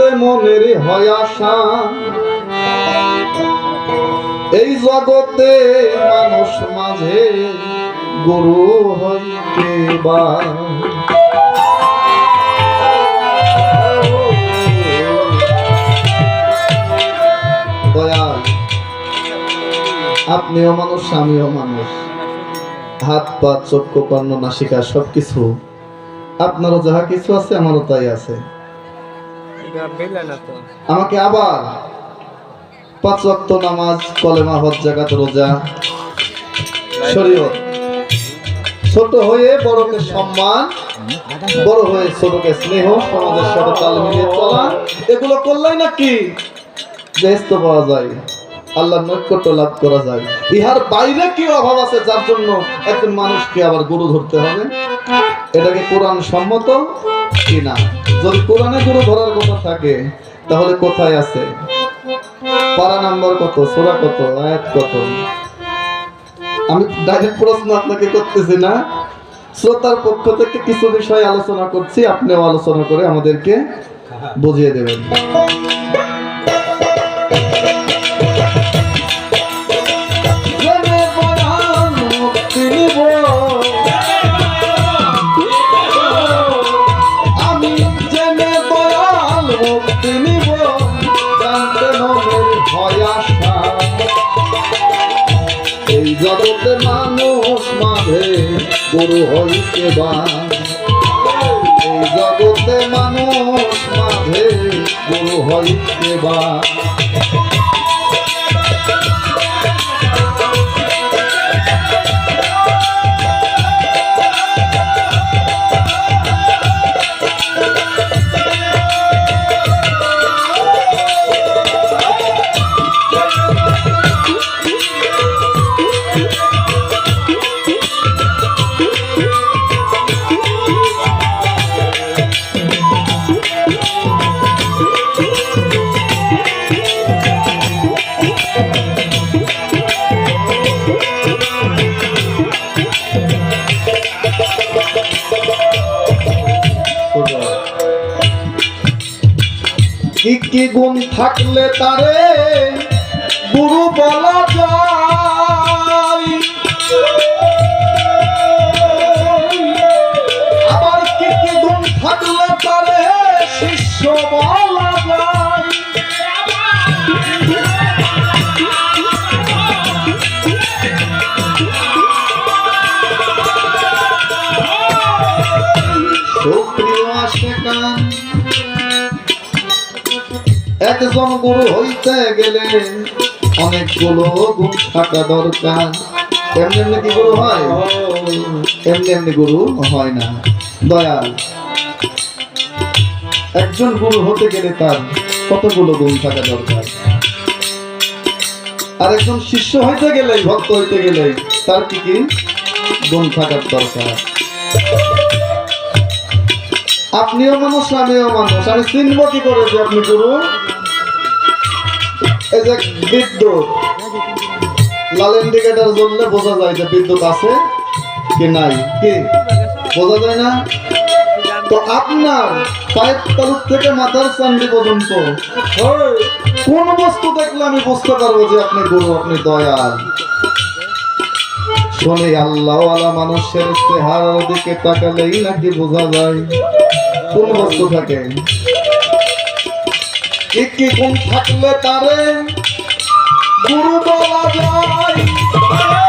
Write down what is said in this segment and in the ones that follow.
জানতে মনের হয় আশা। এই জগতে মানুষ মাঝে গুরু হইতে বা আপনিও মানুষ, আমিও মানুষ। হাত, পা চক্ষু কর্ণ, নাসিকা, সবকিছু। আপনারও যাহা কিছু আছে, আমারও তাই আছে। আমাকে আবার পাঁচ নামাজ কলেমা হজ, জাকাত, রোজা, শরীয়ত। ছোট হয়ে বড়কে সম্মান, বড় হয়ে ছোটকে স্নেহ, সমাজের সাথে তাল মিলিয়ে চলা, এগুলো করলেই নাকি বেহেস্ত পাওয়া যায় আল্লাহ নৈকট্য লাভ করা যায়। ইহার বাইরে কি অভাব আছে যার জন্য একজন মানুষকে আবার গুরু ধরতে হবে? এটাকে কোরআন সম্মত কি না? যদি কোরআনে গুরু ধরার কথা থাকে, তাহলে কোথায় আছে? পারা নাম্বার কত, সোরা কত, আয়াত কত? আমি ডাইরেক্ট প্রশ্ন আপনাকে করতেছি না। শ্রোতার পক্ষ থেকে কিছু বিষয় আলোচনা করছি, আপনিও আলোচনা করে আমাদেরকে বুঝিয়ে দেবেন। গুরু হইতে বা জগতে মানুষ মাঝে গুরু হইতে বা কি গুণ থাকলে তারে গুরু বলা যায়। আবার কি কি গুণ থাকলে তারে শিষ্য বলা যায়। একজন গুরু হইতে গেলে অনেকগুলো গুণ থাকা দরকার। এমনি এমনি কি গুরু হয়? এমনি এমনি গুরু হয় না। দয়াল, একজন গুরু হতে গেলে তার কতগুলো গুণ থাকা দরকার? আর একজন শিষ্য হইতে গেলে ভক্ত হইতে গেলে তার কি কি গুণ থাকার দরকার? আপনিও মানুষ, আমিও মানুষ। আমি চিনব কি করে যে আপনি গুরু? যে বিদ্যুৎ। লাল ইন্ডিকেটার জ্বললে বোঝা যায় যে বিদ্যুৎ আছে কি নাই। কি? বোঝা যায় না? তো আপনার পায়ের তালুক থেকে মাথার চান্দি পর্যন্ত কোন বস্তু দেখলে আমি বুঝতে পারব যে আপনি গুরু, আপনি দয়াল? শোনে আল্লাহ আলা মানুষের চেহারার দিকে তাকালেই নাকি বোঝা যায়। কোন বস্তু থাকে? কি গুণ থাকলে তারে গুরু বলা যায়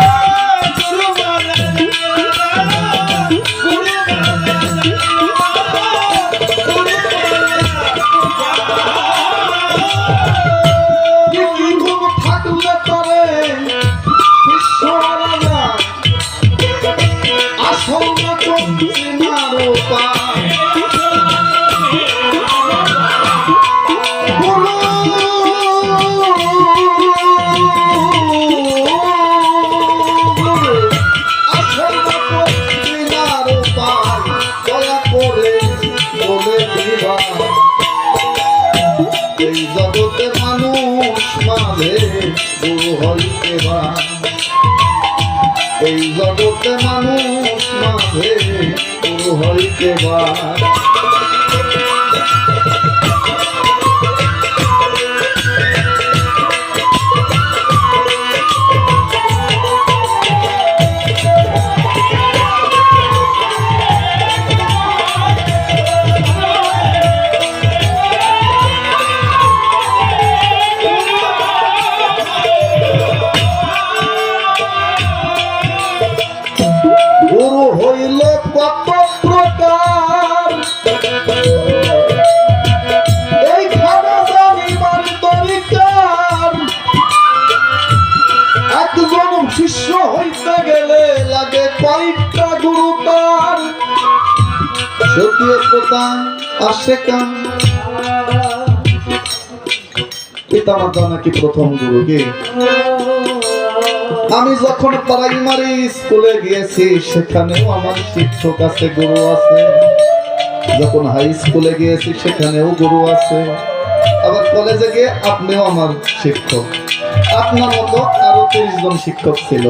হইতে এই জগতে মানুষ মাঝে হইতে বা কাম পিতা নাকি প্রথম গুরু কি আমি যখন প্রাইমারি স্কুলে গিয়েছি, সেখানেও আমার শিক্ষক আছে, গুরু আছে। যখন হাই স্কুলে গিয়েছি, সেখানেও গুরু আছে। আবার কলেজে গিয়ে আপনিও আমার শিক্ষক। আপনার মতো আরও তিরিশ জন শিক্ষক ছিল।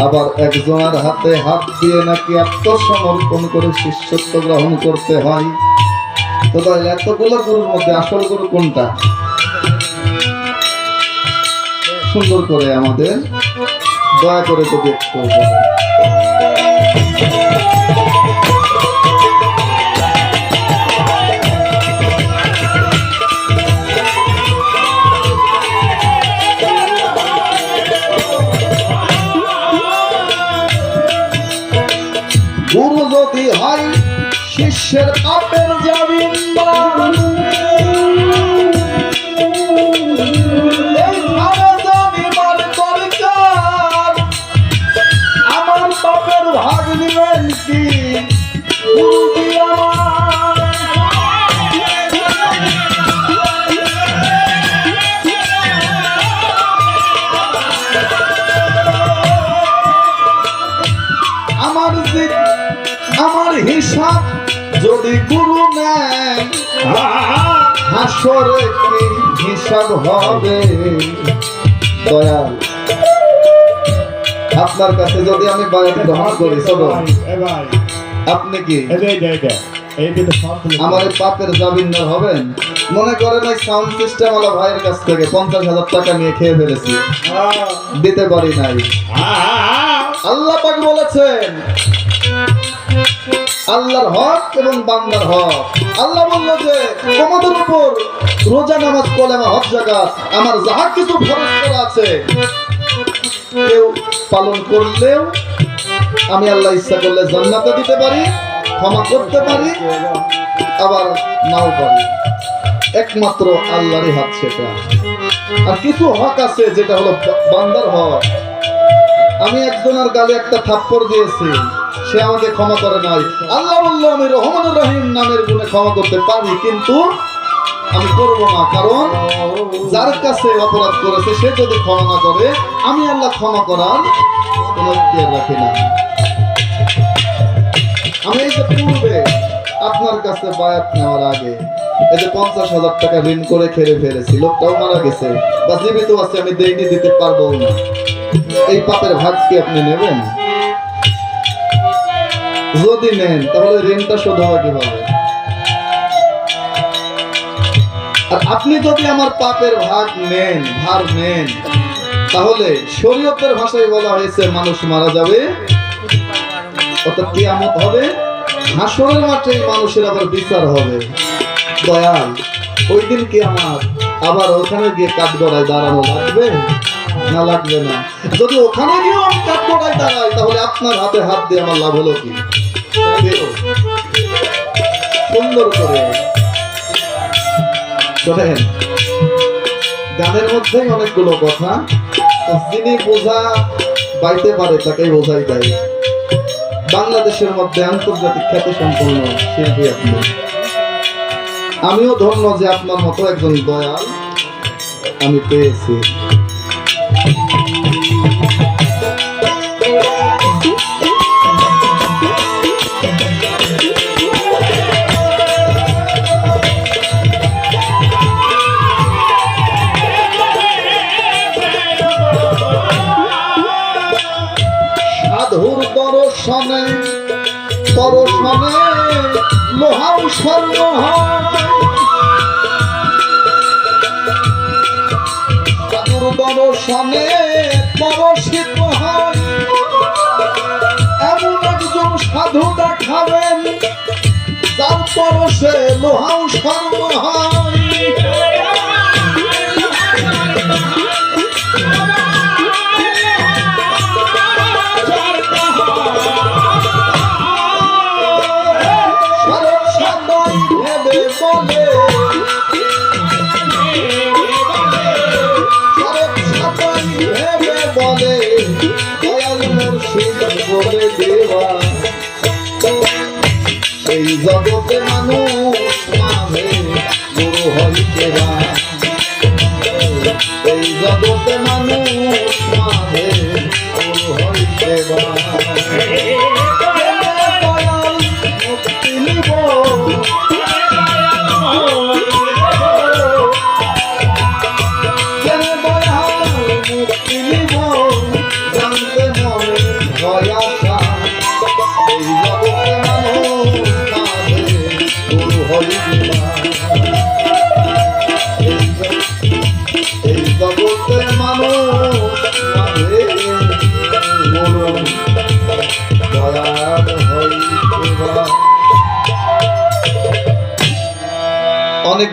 আবার একজনের হাতে হাত দিয়ে নাকি আত্মসমর্পণ করে শিষ্যত্ব গ্রহণ করতে হয়। তো তাহলে এতগুলো গুরুর মধ্যে আসল গুরু কোনটা? সুন্দর করে আমাদের দয়া করে তো দেখতে হিসাব যদি গুরু নেয় হাসরে কি হিসাব হবে? দয়াল আপনার কাছে যদি আমি বায়াত গ্রহণ করি চলো আপনি কি? আমার পাপের জামিনদার হবেন মনে করেন এই সাউন্ড সিস্টেম ওলা ভাইয়ের কাছ থেকে পঞ্চাশ হাজার টাকা নিয়ে খেয়ে ফেলেছি। দিতে পারি নাই। আল্লাহ পাক বলেছেন আল্লাহর হক এবং বান্দার হক। আল্লাহ বলল যে, তোমাদের উপর রোজা নামাজ কলেমা হক জাকাত আমার যাহা কিছু ফরজ করা আছে, কেউ পালন করলেও আমি আল্লাহ ইচ্ছা করলে জান্নাতে দিতে পারি, ক্ষমা করতে পারি, আবার নাও পারি। একমাত্র আল্লাহরই হাত সেটা। আর কিছু হক আছে যেটা হলো বান্দার হক। আমি একজনের গালে একটা থাপ্পড় দিয়েছি। সে আমাকে ক্ষমা করে নাই। আল্লাহ বলল, আমি রহমান রহিম নামের গুণে ক্ষমা করতে পারি, কিন্তু আমি করব না, কারণ যার কাছে অপরাধ করেছে, সে যদি ক্ষমা না করে, আমি আল্লাহ ক্ষমা করার কোনো ইখতিয়ার রাখি না। আমি এই যে পূর্বে আপনার কাছে বায়াত নেওয়ার আগে এই যে পঞ্চাশ হাজার টাকা ঋণ করে খেলে ফেলেছি, লোকটাও মারা গেছে, বা জীবিত আছে, আমি দেইনি, দিতে পারব না। এই পাপের ভাগ কি আপনি নেবেন? যদি নেন, তাহলে ঋণটা শোধ হবে কীভাবে? আর আপনি যদি আমার পাপের ভাগ নেন, ভার নেন, তাহলে শরীয়তের ভাষায় বলা হয়েছে, মানুষ মারা যাবে। অর্থাৎ কিয়ামত হবে। হাসরের মাঠে মানুষের আবার বিচার হবে। দয়াল, ওই দিন কি আমার আবার ওখানে গিয়ে কাঠগড়ায় দাঁড়ানো লাগবে? না লাগবে না। যদি ওখানে গিয়ে আমি কাঠগড়ায় দাঁড়াই, তাহলে আপনার হাতে হাত দিয়ে আমার লাভ হলো কি? সুন্দর করে। শোনেন গানের মধ্যেই অনেকগুলো কথা যিনি বোঝা বাইতে পারে, তাকেই বোঝাই দেয় বাংলাদেশের মধ্যে আন্তর্জাতিক খ্যাতি সম্পন্ন শিল্পী আপনি। আমিও ধন্য যে আপনার মতো একজন দয়াল আমি পেয়েছি। স্বর্ণ হয়। এমন একজন সাধু দেখাবেন তারপর সে লোহাও স্বর্ণ হয়। এই জগতে মানুষ মাঝে।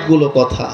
অনেকগুলো কথা।